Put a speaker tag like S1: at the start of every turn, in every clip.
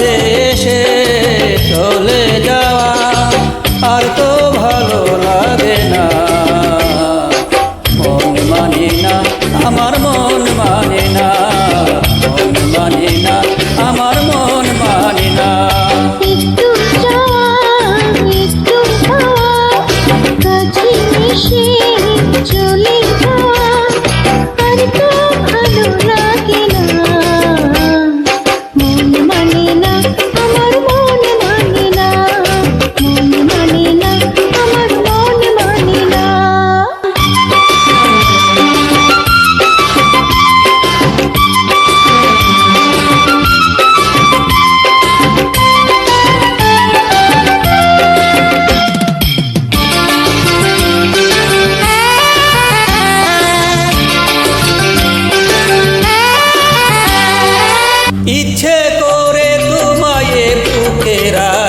S1: take
S2: quiera.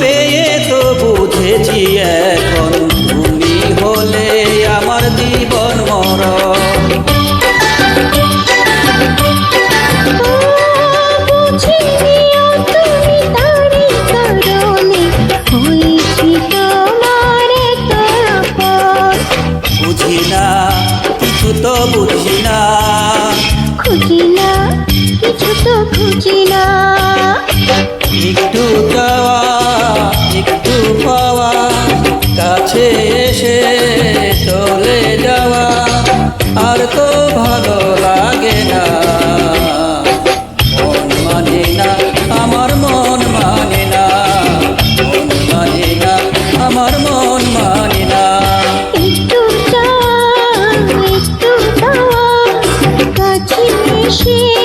S2: পেয়ে তো বুঝেছি এখন তুমি হলে আমার জীবন মরণ। তো বুঝি না।
S1: খুঁজি না কিছু তো খুঁজি না। একটু চাওয়া 是